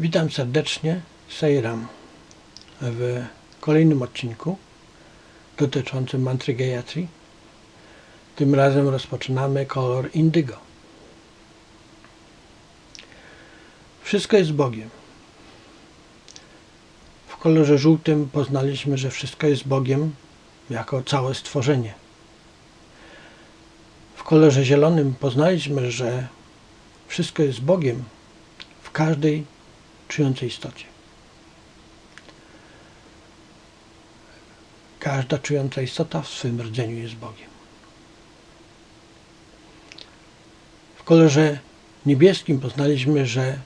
Witam serdecznie, Sejram, w kolejnym odcinku dotyczącym mantry Gayatri. Tym razem rozpoczynamy kolor indygo. Wszystko jest Bogiem. W kolorze żółtym poznaliśmy, że wszystko jest Bogiem jako całe stworzenie. W kolorze zielonym poznaliśmy, że wszystko jest Bogiem w każdej czującej istocie. Każda czująca istota w swym rdzeniu jest Bogiem. W kolorze niebieskim poznaliśmy, że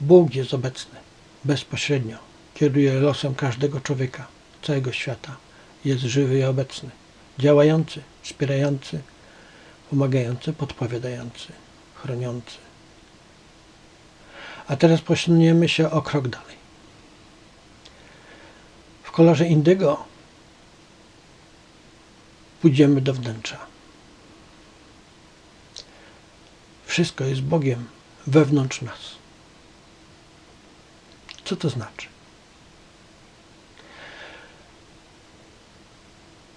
Bóg jest obecny bezpośrednio, kieruje losem każdego człowieka, całego świata. Jest żywy i obecny, działający, wspierający, pomagający, podpowiadający, chroniący. A teraz posuniemy się o krok dalej. W kolorze indygo pójdziemy do wnętrza. Wszystko jest Bogiem wewnątrz nas. Co to znaczy?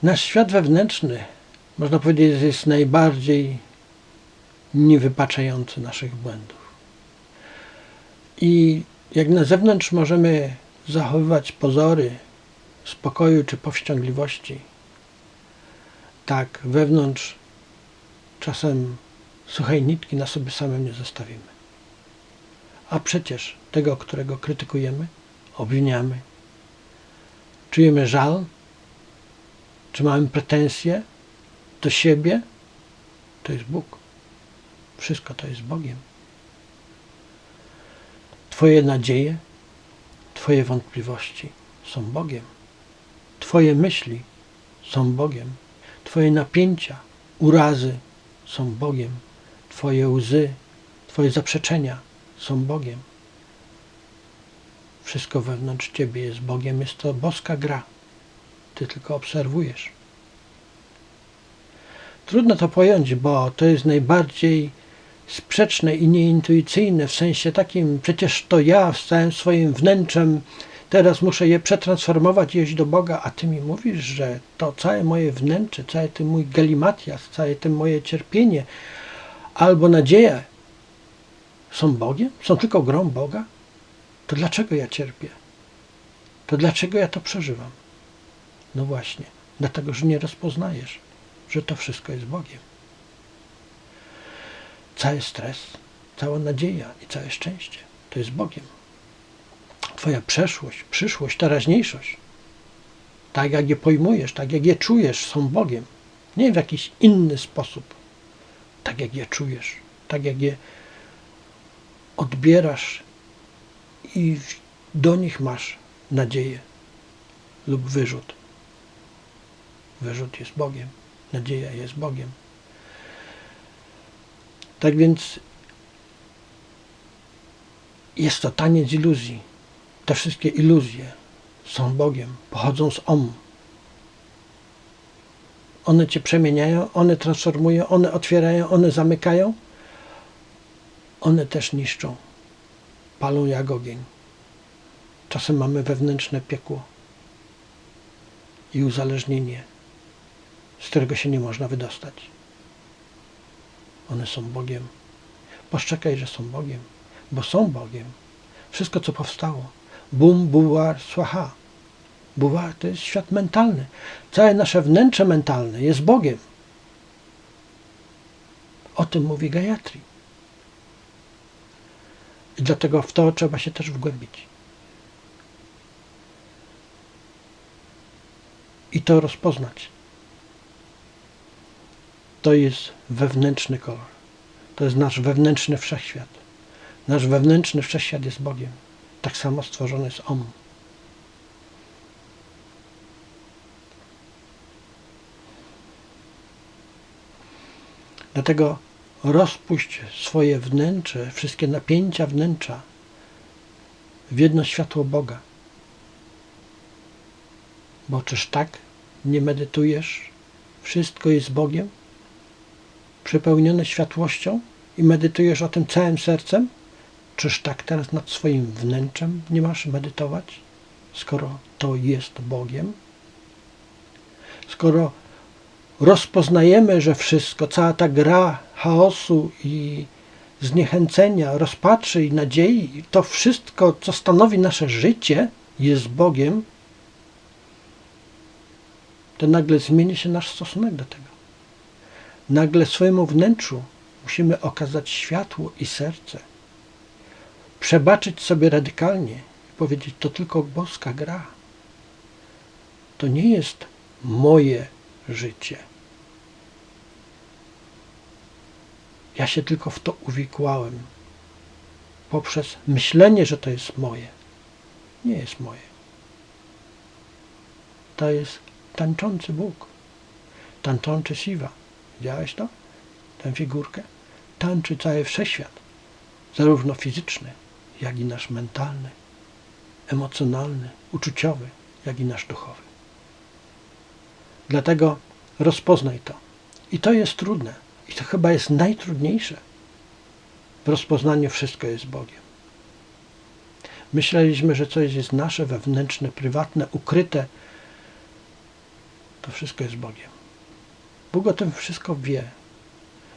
Nasz świat wewnętrzny, można powiedzieć, jest najbardziej niewypaczający naszych błędów. I jak na zewnątrz możemy zachowywać pozory spokoju czy powściągliwości, tak wewnątrz czasem suchej nitki na sobie samym nie zostawimy. A przecież tego, którego krytykujemy, obwiniamy, czujemy żal, czy mamy pretensje do siebie, to jest Bóg. Wszystko to jest Bogiem. Twoje nadzieje, Twoje wątpliwości są Bogiem. Twoje myśli są Bogiem. Twoje napięcia, urazy są Bogiem. Twoje łzy, Twoje zaprzeczenia są Bogiem. Wszystko wewnątrz Ciebie jest Bogiem. Jest to boska gra. Ty tylko obserwujesz. Trudno to pojąć, bo to jest najbardziej sprzeczne i nieintuicyjne w sensie takim, przecież to ja z całym swoim wnętrzem teraz muszę je przetransformować i iść do Boga, a Ty mi mówisz, że to całe moje wnętrze, cały ten mój galimatias, całe to moje cierpienie albo nadzieja są Bogiem? Są tylko grą Boga? To dlaczego ja cierpię? To dlaczego ja to przeżywam? No właśnie, dlatego, że nie rozpoznajesz, że to wszystko jest Bogiem cały stres, cała nadzieja i całe szczęście to jest Bogiem. Twoja przeszłość, przyszłość, teraźniejszość, tak jak je pojmujesz, tak jak je czujesz, są Bogiem. Nie w jakiś inny sposób, tak jak je czujesz, tak jak je odbierasz i do nich masz nadzieję lub wyrzut. Wyrzut jest Bogiem, nadzieja jest Bogiem. Tak więc jest to taniec iluzji. Te wszystkie iluzje są Bogiem, pochodzą z Om. One cię przemieniają, one transformują, one otwierają, one zamykają. One też niszczą, palą jak ogień. Czasem mamy wewnętrzne piekło i uzależnienie, z którego się nie można wydostać. One są Bogiem. Poszczekaj, że są Bogiem, bo są Bogiem. Wszystko, co powstało. Bum, buwar, słaha. Buwar to jest świat mentalny. Całe nasze wnętrze mentalne jest Bogiem. O tym mówi Gayatri. I dlatego w to trzeba się też wgłębić. I to rozpoznać to jest wewnętrzny kolor. To jest nasz wewnętrzny wszechświat. Nasz wewnętrzny wszechświat jest Bogiem. Tak samo stworzony jest Om. Dlatego rozpuść swoje wnętrze, wszystkie napięcia wnętrza w jedno światło Boga. Bo czyż tak nie medytujesz? Wszystko jest Bogiem? Przepełnione światłością i medytujesz o tym całym sercem, Czyż tak teraz nad swoim wnętrzem nie masz medytować, skoro to jest Bogiem? Skoro rozpoznajemy, że wszystko, cała ta gra chaosu i zniechęcenia, rozpaczy i nadziei, to wszystko, co stanowi nasze życie, jest Bogiem, to nagle zmieni się nasz stosunek do tego. Nagle swojemu wnętrzu musimy okazać światło i serce. Przebaczyć sobie radykalnie i powiedzieć, to tylko boska gra. To nie jest moje życie. Ja się tylko w to uwikłałem poprzez myślenie, że to jest moje. Nie jest moje. To jest tańczący Bóg. Tańczący Siwa. Widziałeś to? Tę figurkę? Tańczy cały wszechświat. Zarówno fizyczny, jak i nasz mentalny, emocjonalny, uczuciowy, jak i nasz duchowy. Dlatego rozpoznaj to. I to jest trudne. I to chyba jest najtrudniejsze. W rozpoznaniu wszystko jest Bogiem. Myśleliśmy, że coś jest nasze, wewnętrzne, prywatne, ukryte. To wszystko jest Bogiem. Bóg o tym wszystko wie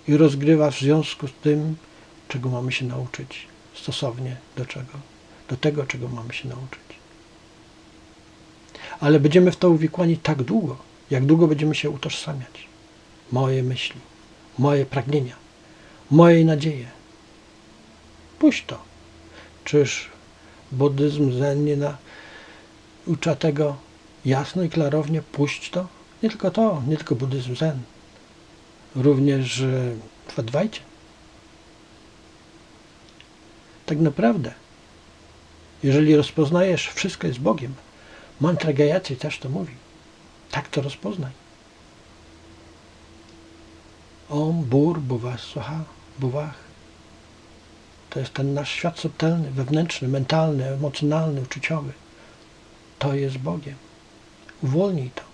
i rozgrywa w związku z tym, czego mamy się nauczyć, stosownie do czego? Do tego, czego mamy się nauczyć. Ale będziemy w to uwikłani tak długo, jak długo będziemy się utożsamiać. Moje myśli, moje pragnienia, moje nadzieje. Puść to. Czyż buddyzm zen nie naucza tego jasno i klarownie? Puść to. Nie tylko to, nie tylko buddyzm zen. Również e, w Adwajcie. Tak naprawdę, jeżeli rozpoznajesz, wszystko jest Bogiem, mantra Gayatri też to mówi. Tak to rozpoznaj. Om, Bur, Buwa, Swaha, Buwach. To jest ten nasz świat subtelny, wewnętrzny, mentalny, emocjonalny, uczuciowy. To jest Bogiem. Uwolnij to.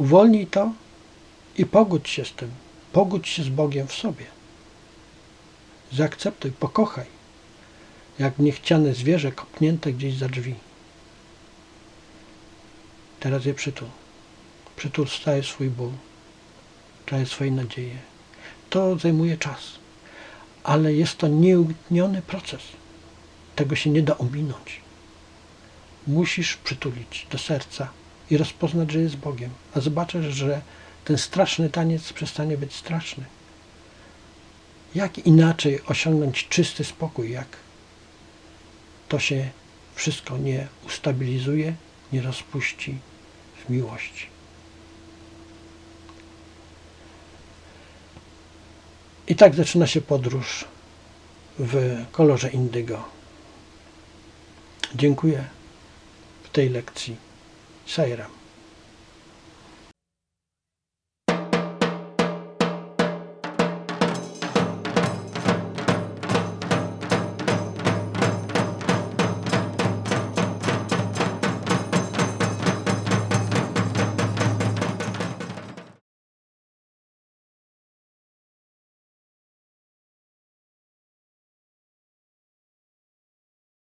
Uwolnij to i pogódź się z tym. Pogódź się z Bogiem w sobie. Zaakceptuj, pokochaj, jak niechciane zwierzę kopnięte gdzieś za drzwi. Teraz je przytul. Przytul staje swój ból, całe swoje nadzieje. To zajmuje czas, ale jest to nieunikniony proces. Tego się nie da ominąć. Musisz przytulić do serca i rozpoznać, że jest Bogiem, a zobaczysz, że ten straszny taniec przestanie być straszny. Jak inaczej osiągnąć czysty spokój, jak to się wszystko nie ustabilizuje, nie rozpuści w miłości. I tak zaczyna się podróż w kolorze indygo. Dziękuję w tej lekcji. saíram.